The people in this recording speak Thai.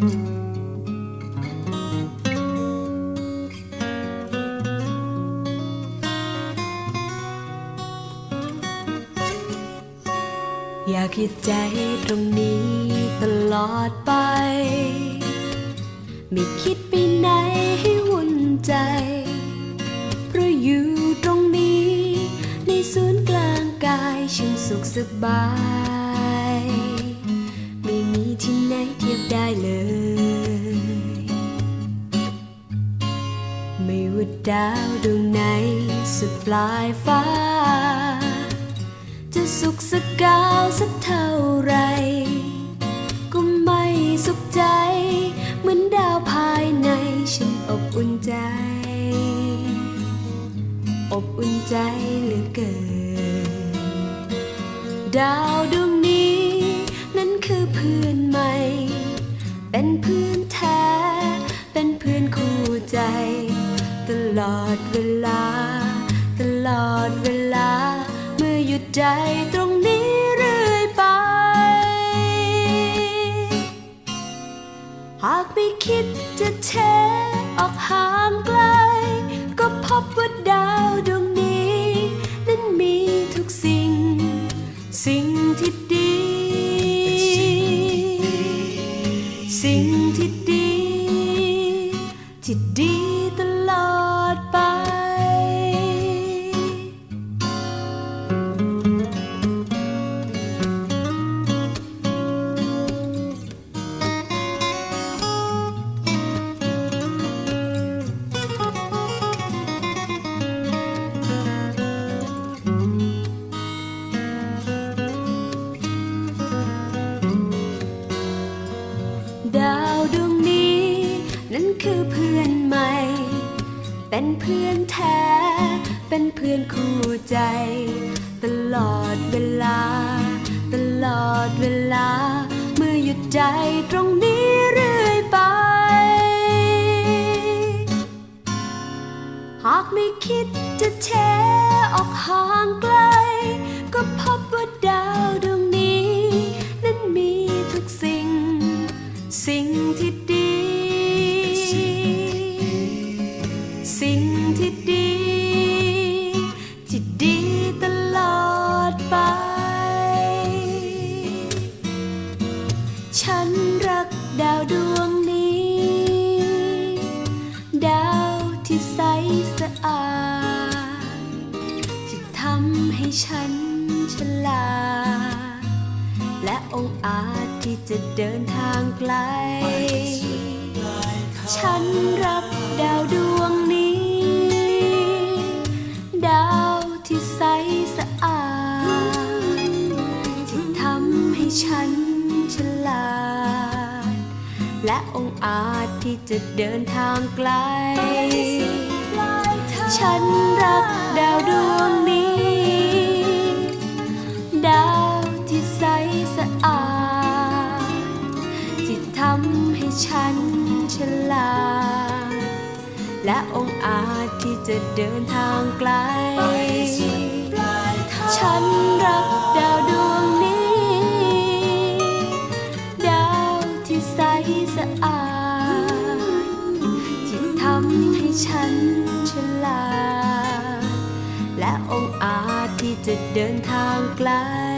อยากคิดใจตรงนี้ตลอดไป ไม่คิดไปไหนให้วุ่นใจ เพราะอยู่ตรงนี้ ในศูนย์กลางกายฉันสุขสบาย ไม่ว่าดาวดวงไหนสุดปลายฟ้า จะสุขสักกาวสักเท่าไร ก็ไม่สุขใจ เหมือนดาวภายในฉันอบอุ่นใจ อบอุ่นใจเหลือเกิน ดาวดวงนี้ นั้นคือเพื่อนใหม่ เป็นเพื่อนแท้ เป็นเพื่อนคู่ใจ ลอดเวลา ตลอดเวลา เมื่อหยุดใจตรงนี้เรื่อยไป หากไม่คิดจะเทออกห่างไกล ก็พบว่าดาวดวงนี้ นั้นมีทุกสิ่ง สิ่งที่ดี สิ่งที่ดี ที่ดีตล ดไป ดาวดวงนี้ นั้นคือเพื่อนใหม่ เป็นเพื่อนแท้ เป็นเพื่อนคู่ใจ ตลอดเวลา ตลอดเวลา เมื่อหยุดใจตรงนี้ ฉันรักดาวดวงนี้ ดาวที่ใสสะอาด ที่ทำให้ฉันฉลาด และองอาจที่จะเดินทางไกล ฉันรักดาวดวงนี้ ดาวที่ใสสะอาด ที่ทำให้ฉัน และองค์อาจที่จะเดินทางไกล ฉันรักดาวดวงนี้ ดาวที่ใสสะอาด ที่ทำให้ฉันฉลาด และองค์อาจที่จะเดินทางไกล ฉันรักดาว ล